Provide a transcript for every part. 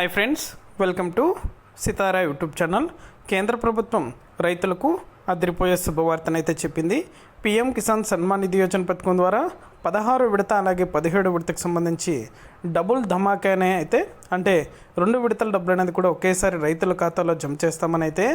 Hi friends welcome to Sitara YouTube channel కేంద్ర ప్రభుత్వం రైతులకు అదిరిపోయే శుభవార్తనైతే చెప్పింది. పీఎం కిసాన్ సన్మాన్ నిధి యోజన పథకం ద్వారా పదహారు విడత అలాగే పదిహేడు విడతకు సంబంధించి డబుల్ ధమాకానే అయితే అంటే రెండు విడతల డబ్బులు అనేది కూడా ఒకేసారి రైతుల ఖాతాలో జమ చేస్తామని అయితే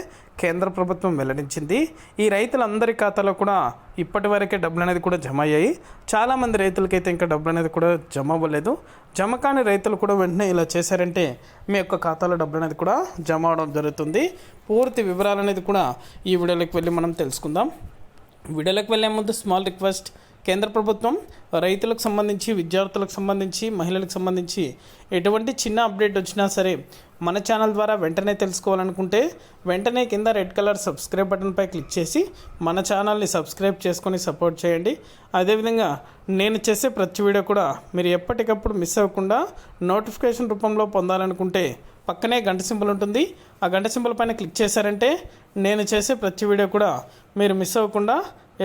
కేంద్ర ప్రభుత్వం వెల్లడించింది. ఈ రైతులందరి ఖాతాలో కూడా ఇప్పటి వరకే డబ్బులు అనేది కూడా జమ అయ్యాయి. చాలామంది రైతులకైతే ఇంకా డబ్బులు అనేది కూడా జమ అవ్వలేదు. జమ కాని రైతులు కూడా వెంటనే ఇలా చేశారంటే మీ యొక్క ఖాతాలో డబ్బులు అనేది కూడా జమ అవడం జరుగుతుంది. పూర్తి వివరాలు అనేది కూడా ఈ వీడియోలోకి వెళ్ళి మనం తెలుసుకుందాం. వీడియోలోకి వెళ్ళే ముందు స్మాల్ రిక్వెస్ట్ కేంద్ర ప్రభుత్వం రైతులకు సంబంధించి విద్యార్థులకు సంబంధించి మహిళలకు సంబంధించి ఎటువంటి చిన్న అప్డేట్ వచ్చినా సరే మన ఛానల్ ద్వారా వెంటనే తెలుసుకోవాలనుకుంటే వెంటనే కింద రెడ్ కలర్ సబ్స్క్రైబ్ బటన్పై క్లిక్ చేసి మన ఛానల్ని సబ్స్క్రైబ్ చేసుకొని సపోర్ట్ చేయండి. అదేవిధంగా నేను చేసే ప్రతి వీడియో కూడా మీరు ఎప్పటికప్పుడు మిస్ అవ్వకుండా నోటిఫికేషన్ రూపంలో పొందాలనుకుంటే పక్కనే గంట సింబల్ ఉంటుంది. ఆ గంట సింబల్ పైన క్లిక్ చేశారంటే నేను చేసే ప్రతి వీడియో కూడా మీరు మిస్ అవ్వకుండా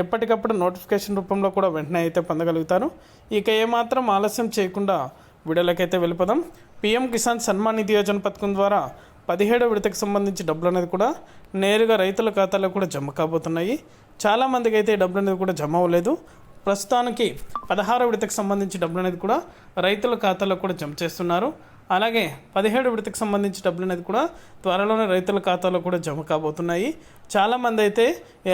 ఎప్పటికప్పుడు నోటిఫికేషన్ రూపంలో కూడా వెంటనే అయితే పొందగలుగుతారు. ఇక ఏమాత్రం ఆలస్యం చేయకుండా వీడియోలకైతే వెళ్ళిపోదాం. పిఎం కిసాన్ సన్మాన్ నిధి యోజన పథకం ద్వారా పదిహేడో విడతకు సంబంధించి డబ్బులు అనేది కూడా నేరుగా రైతుల ఖాతాలో కూడా జమ కాబోతున్నాయి. చాలామందికి అయితే డబ్బులు అనేది కూడా జమ అవ్వలేదు. ప్రస్తుతానికి పదహారో విడతకు సంబంధించి డబ్బులు అనేది కూడా రైతుల ఖాతాలో కూడా జమ చేస్తున్నారు. అలాగే పదిహేడు విడతకు సంబంధించి డబ్బులు అనేది కూడా త్వరలోనే రైతుల ఖాతాలో కూడా జమ కాబోతున్నాయి. చాలామంది అయితే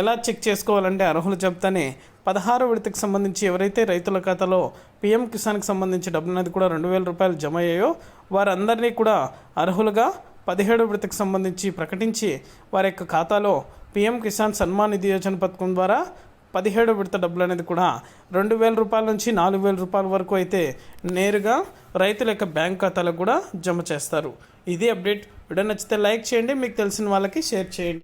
ఎలా చెక్ చేసుకోవాలంటే అర్హులు చెప్తానే పదహారు విడతకు సంబంధించి ఎవరైతే రైతుల ఖాతాలో పిఎం కిసాన్కి సంబంధించి డబ్బులు అనేది కూడా రెండు వేల రూపాయలు జమ అయ్యాయో వారందరినీ కూడా అర్హులుగా పదిహేడు విడతకు సంబంధించి ప్రకటించి వారి యొక్క ఖాతాలో పిఎం కిసాన్ సన్మాన్ నిధి యోజన పథకం ద్వారా పదిహేడు విడత డబ్బులు అనేది కూడా రెండు వేల రూపాయల నుంచి నాలుగు వేల రూపాయల వరకు అయితే నేరుగా రైతుల యొక్క బ్యాంక్ ఖాతాలకు కూడా జమ చేస్తారు. ఇది అప్డేట్. వీడియో నచ్చితే లైక్ చేయండి. మీకు తెలిసిన వాళ్ళకి షేర్ చేయండి.